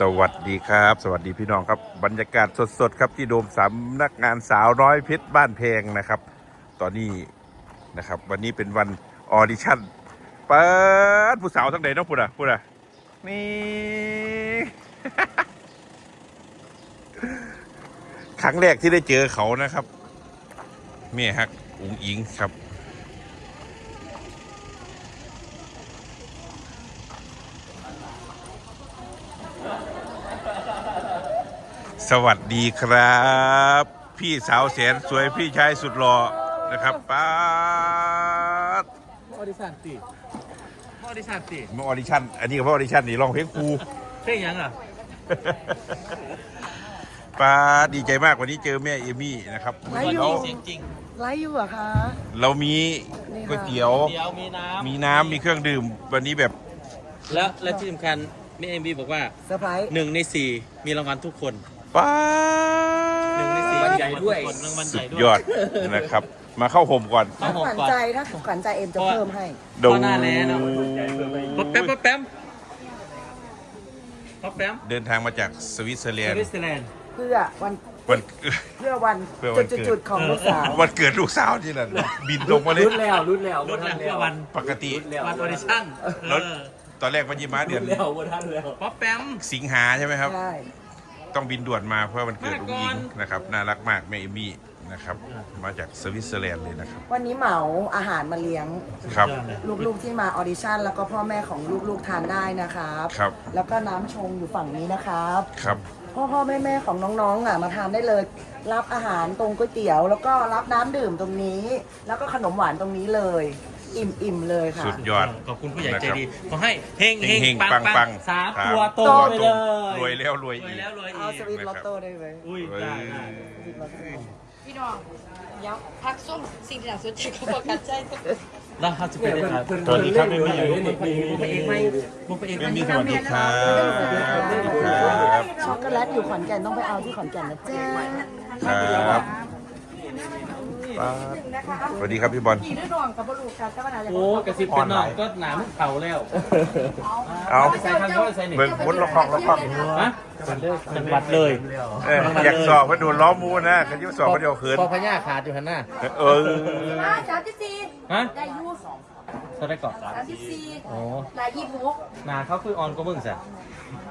สวัสดีครับ สวัสดีพี่น้องครับ บรรยากาศสดๆครับที่โดมสำนักงานสาวน้อยเพชรบ้านเพงนะครับ ตอนนี้นะครับวันนี้เป็นวันออดิชั่นเปิดผู้สาวทั้งใดน้องพูดอะพูดอะนี่ ครั้งแรกที่ได้เจอเขานะครับเมียฮักอุงอิงครับ สวัสดีครับ พี่สาวแสนสวยพี่ชายสุดหล่อนะครับป้าดออดิชั่นติออดิชั่นติมาออดิชั่นอันนี้ก็เพราะออดิชั่นนี่ร้องเพลงครูเพลงหยังอะป้าดดีใจมากวันนี้เจอแม่เอมี่นะครับไลฟ์อยู่ เราเสียงจริงไลฟ์อยู่เหรอะคะ เรามีก๋วยเตี๋ยว เดี๋ยวมีน้ำมีน้ำมีเครื่องดื่ม วันนี้แบบแล้วและที่สำคัญแม่เอ็มบีบอกว่าเซอร์ไพรส์หนึ่งในสี่มีรางวัลทุกคน ป้าหนึ่งในสี่ดรางวัลใหญ่ด้วยรางวัลใหสุญ่ดด้วยยอดนะครับ มาเข้าห่มก่อนเอาถ้าหกขวัญก่อนใจถ้าขวัญใจเอ็มจะเพิ่มให้ ดูหน้าแล้เนอะป๊อปแป๊มป๊อปแป๊มป๊อปแป๊มเดินทางมาจากสวิตเซอร์แลสนด์วิตเซอร์แลนด์ เพื่อวันวัน เพื่อวันเพื่อวันเกิด จุดๆๆของลูกสาว วันเกิดลูกสาวที่นั่นบินตรงมาเลยรุ่นแล้วรุ่นแล้วรุ่นแรกเพื่อวันปกติวันออดิชั่นแล้วเออตอนแรกวันยี่มาเดือนแล้วว่าท่านแล้วป๊อปแป๊มสิงหาใช่ไหมครับ ใช่ ต้องบินด่วนมาเพื่อวันเกิดมาลุงก่อิอนงนะครับน่ารักมากแม่เอมี่นะครับ มาจากสวิตเซอร์แลนด์เลยนะครับ วันนี้เหมาอาหารมาเลี้ยงครับ ลูกๆที่มาออดิชั่น แล้วก็พ่อแม่ของลูกๆทานได้นะครับครับ แล้วก็น้ำชงอยู่ฝั่งนี้นะครับครับพ่อพ่อแม่แม่ของน้องๆอะมาทานได้เลย รับอาหารตรงก๋วยเตี๋ยว แล้วก็รับน้ำดื่มตรงนี้ แล้วก็ขนมหวานตรงนี้เลย อิ่มๆเลยค่ะ สุดยอด ขอบคุณผู้ใหญ่ใจดีนะครับขอให้เฮงเฮงเฮงๆปังปัปังงๆสามครับตัวโตโตไปเลยรวยแล้วรวยรวยอีกแล้วรวยเอาอีกสวิตลอตโต้ได้ไหมอุ้ยเอได้อได้พี่น้องเดี๋ยวพักส้มสิ่งที่น่าสนใจก็ประกันใจแล้วเขาจะเป็นยังไงสวัสดีครับแม่มี่บุพเอกไม่บุพเอกแม่ไม่มี่สวัสดีครับครับช็อกโกแลตอยู่ขอนแก่นต้องไปเอาที่ขอนแก่นนะจ๊ะครับ ป้าดสวัสดีครับพี่บอลกี่ด้วยน้องกับบลูกกันแต่ว่าน่าจะโอ้กระซิบเป็นน้องก็หนามึงเผาแล้วเอาใส่ทางเขาใส่หนึ่งเบิ่งมุดละครละครฮะจังหวัดเลยเอออยากสอบเพื่อดูล้อมูนะคันยุสอบก็เดียวคืนพอพญาขาดอยู่หันหน้าเอออ่าสามสิบสี่ฮะได้ยูสองเขาได้เกาะสามสิบสี่โอ้ลายยี่สิบหกหนาเขาคือออนก็มึงสิ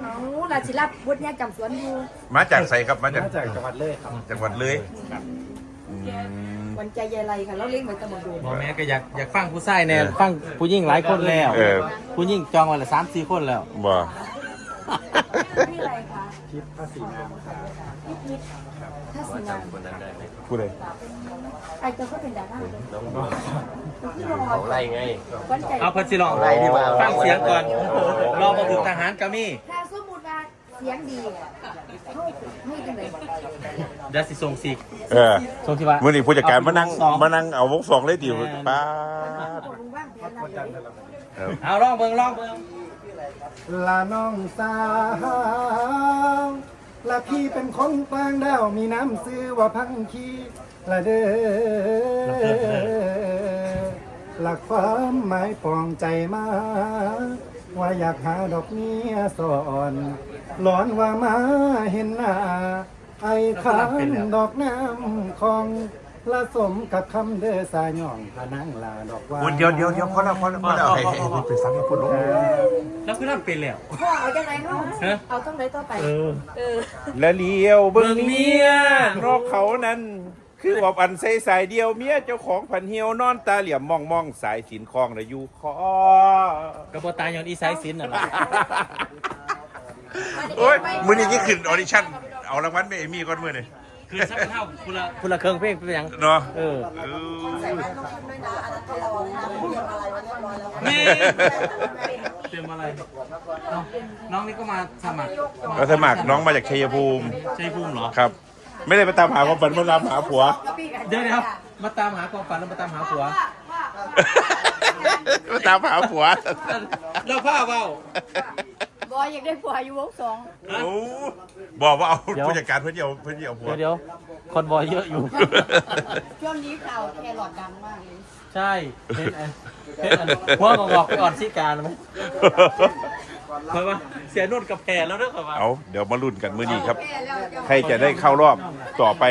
เอาลายศิลปพุทธเนี่ยจำสวนอยู่มาจากไสครับมาจากมาจากจังหวัดเลยครับจังหวัดเลยอืม วันใจยายไรค่ะแล้วเลี้ยงเหมือนตะมดูบอแม่ก็อยากอยากฟังผู้ชายแน่ฟังผู้หญิงหลายคนแล้วเออ ผู้หญิงจองไว้ละสามสี่คนแล้ว บ่ พี่อะไรคะคิดภาษีน้ำครับพี่พิษถ้าสีงามพูดเลยไอ้เจ้าก็เป็นดาราพี่รอของไรไง วันใจเอาเพันสิลอง อะไรที่มา ฟังเสียงก่อนรอมาถึงทหารกามีถ้าสมมติว่าเสียงดีเขาไม่จังไหน เดี๋ยวสิส่งสิเออส่งที่ว่า มื่อนี้ผู้จัดการมานั่งสองมานั่งเอาวงสองเลยดิป้าดลุงบ้างแผนอะไรเออเอาลองเบิ่งลองเบิ่งลาน้องสาวและพี่เป็นคนต่างดาวมีน้ำซื้อว่าพังคีละเด้อหลักความหมายปองใจมา ว่าอยากหาดอกเมียสอนหลอนว่ามาเห็นหน้า ไอ้ขานดอกน้ำของละสมกับคำเด้อสายย่องพนังลาดอกว่าเดี๋ยวเดี๋ยวเดี๋ยวพอแล้วพอแล้วพอแล้วให้ให้ให้ไปฟังให้พูดลงแล้วคือทำเป็นแล้วพ่อเอาจังไหนเนาะฮะเอาต้องไหนต่อไป เออเออและเลี้ยวเบิ่เบิ่งงเมีเมียยนอกเขานั้น คือว่าอันใสสายเดียวเมียเจ้าของผันเหี่ยวนอนตาเหลี่ยมมองมองสายสินคลองนะอยู่คอ กระบตายย้อนอีไซซินน่ะล่ะโอ้ยมือนี้ยิ่งขึ้นออดิชั่นเอารางวัลไปเอมี่ก่อนมือนี่คือสักเท่าคุณละคุณละเครื่องเพลงเป็นหยังเนาะเออเออใส่แว่นต้องด้วยนะอันนั้นทะเลาะนะเรียนอะไรไว้เรียบร้อยแล้วนี่เตรียมอะไรน้องน้องนี่ก็มาสมัครเราสมัครน้องมาจากชัยภูมิ ใช่ภูมิเหรอครับ ไม่ได้ไปตามหาความฝันมาตามหาผัว เดี๋ยวนะครับ มาตามหาความฝันแล้วมาตามหาผัว มาตามหาผัว เราผ้าเปล่า บอยอยากได้ผัวอยู่วงสองโอ้บอกว่าเอาผู้จัดการเพื่อนเดียวเพื่อนเดียวผัวเดี๋ยวเดี๋ยวคนบอยเยอะอยู่ ช่วงนี้ข่าวแครอทดังมากเลยใช่เห็นอันเห็นอันหัวงอกๆไปอ่อนซิการไหมเพราะว่าเสียนุ่นกับแพรแล้วเด้อครับว่าเอาเดี๋ยวมาลุ้นกันมื้อนี้ครับใครจะได้เข้ารอบต่อไป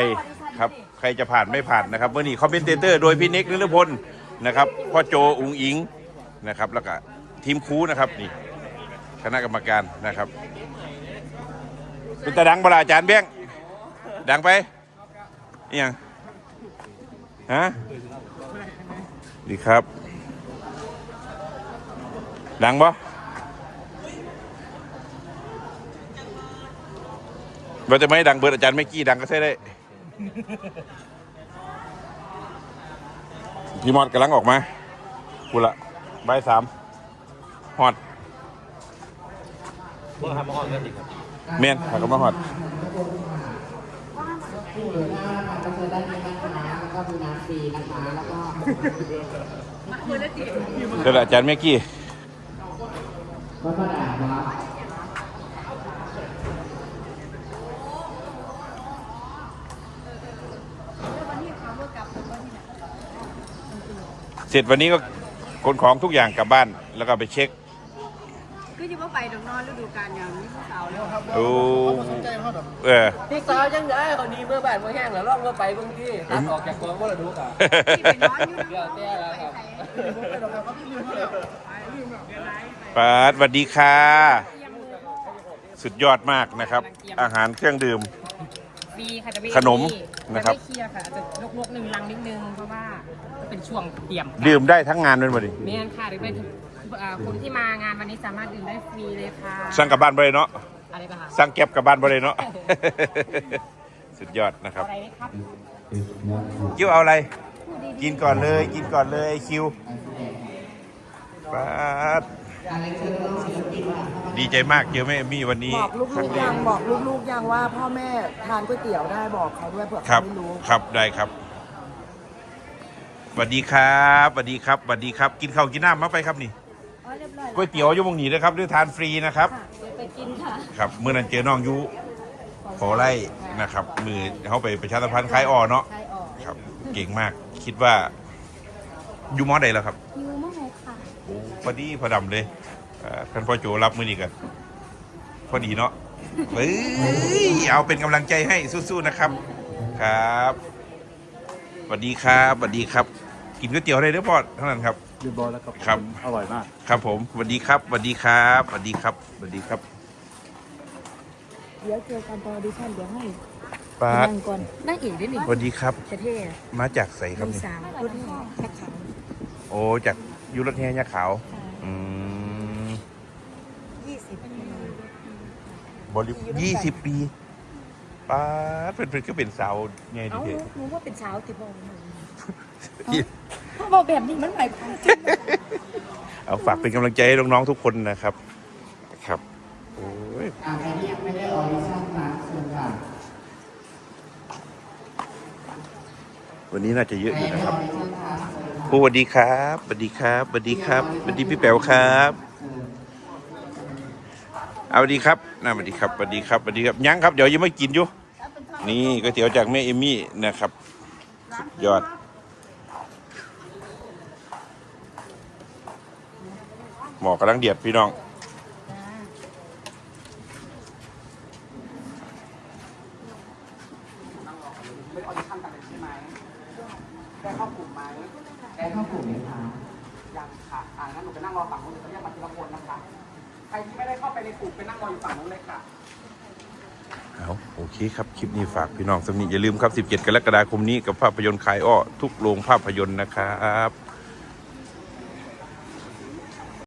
ครับ ใครจะผ่านไม่ผ่านนะครับมื้อนี้คอมเมนเตเตอร์โดยพี่เน็กนิรพลนะครับพ่อโจอุงอิงนะครับ แล้วก็ทีมครูนะครับนี่ คณะกรรมการนะครับ เป็นตาดังบลาอาจารย์เบี้ยง ดังไปอหยังฮะดีครับ ดังปะเราจะไม่ดังเบิร์ดอาจารย์ไม่กี้ดังก็ใช่ได้ พี่มอดกำลังออกมากูละใบสามฮอด เมื่อทำมาก่อนกันอีกครับเมียนหากนมาฮอดก็คือด้านนี้นะคะแล้วก็มีน้ำฟรีนะคะ แล้วก็เดี๋ยวอาจารย์เมกี้วัดพระด่านเนาะเสร็จวันนี้ก็ขนของทุกอย่างกลับบ้านแล้วก็ไปเช็ค ก็จะว่าไปดอกนอนฤดูกาลอย่างนี้ผู้สาวเลยโอ้เออพี่สาวยังได้คนนี้เมื่อบ่ายเมื่อแห้งแล้วลองเมื่อไปเมื่อกี้ตัดออกจากกองว่าเราดูกันที่ไปนอนอยู่นะเดี๋ยวแต่แล้วครับปาดสวัสดีค่ะ สุดยอดมากนะครับ อาหารเครื่องดื่ม ฟรีค่ะจะไม่ขนมจะนะครับ ไม่เคลียร์ค่ะอาจจะลกๆหนึ่งลังนิดนึงเพราะว่าจะเป็นช่วงเตรียมการดื่มได้ทั้งงานเลยมาดิไม่งั้นค่ะหรือเป็นอ่าคนที่มางานวันนี้สามารถดื่มได้ฟรีเลยค่ะสั่งกลับบ้านไปเลยเนาะอะไรปะคะสั่งแก็บกลับบ้านไปเลยเนาะ สุดยอดนะครับ อะไรนะครับคิวเอาอะไร กินก่อนเลย กินก่อนเลยไอ้คิวปาด ดีใจมากเจอแม่เอมมี่วันนี้ บอกลูกๆยังบอกลูกๆยังว่าพ่อแม่ทานก๋วยเตี๋ยวได้บอกเขาด้วยเผื่อครัเขาบ ไม่รู้ ครับ ได้ครับสวัสดีครับสวัสดีครับสวัสดีครับ กินข้าวกินน้ำมาไปครับนี่อ๋อเรียบร้อยก๋วยเตี๋ยวอยุ่หมองหนีนะครับด้วยทานฟรีนะครับเดี๋ยวไปกินค่ะ ครับเมื่อนั้นเจอน้องยุขอไล่นะครับ มือเขาไปประชาสัมพันธ์คล้ายอ่อเนาะใช่ออกครับ เก่งมากคิดว่าอยู่มอใดแล้วครับ ยูมะหกค่ะ โอ้พอดีพอดำเลยเอ่อ ท่านพ่อโจรับมือนี้กันพอดีเนาะเฮ้ยเอาเป็นกำลังใจให้สู้ๆนะครับ ครับสวัสดีครับสวัสดีครับ กินก๋วยเตี๋ยวอะไรเด้อพ่อเท่านั้นครับ เรียบร้อยแล้วครับครับ อร่อยมาก ครับผมสวัสดีครับสวัสดีครับสวัสดีครับสวัสดีครับเดี๋ยวเจอกันตอนออดิชั่นเดี๋ยวให้ปาดนั่งก่อนนั่งอีกได้หนึ่งสวัสดีครับ เท่มาจากใสครับมีนี่สามรุ่นแรกสักครั้งโอ้จากยุรถแห่ยาขาว อืม ยี่สิบบ ริยี่สิบปีป้าดเพื่อนๆก็เป็นสาวไงดีเอ้าเถรู้อะรู้ว่าเป็นสาวติดบอกหนูถ้าบอกแบบนี้มันหมายความจริงเอาฝากเป็นกำลังใจให้น้องๆทุกคนนะครับ ครับโอ้ยอ่าใครที่ยังไม่ได้ออดิชั่นนะเชิญค่ะวันนี้น่าจะเยอะอยู่นะครับออดิชั่นค่ะเชิญค่ะ ครูสวัสดีครับสวัสดีครับสวัสดีครับสวัสดีพี่แป๋วครับ เอาสวัสดีครับน่าสวัสดีครับสวัสดีครับสวัสดีครับยังครับเดี๋ยวยังไม่กินอยู่ นี่ก๋วยเตี๋ยวจากแม่เอมี่นะครับสุดยอดหมอกำลังเดือดพี่น้องได้เข้ากลุ่มไหมได้เข้ากลุ่มไหมคะยังค่ะอ่างั้นหนูไปนั่งรอฝั่งนู้นเดียวเขาเรียกมาทีละคนนะคะ ใครที่ไม่ได้เข้าไปในกลุ่มไปนั่งรออยู่ฝั่งนู้นเลยค่ะเอาโอเคครับ คลิปนี้ฝากพี่น้องสำนีอย่าลืมครับ 17 กรกฎาคมนี้กับภาพยนตร์คายอ้อทุกโรงภาพยนตร์นะครับ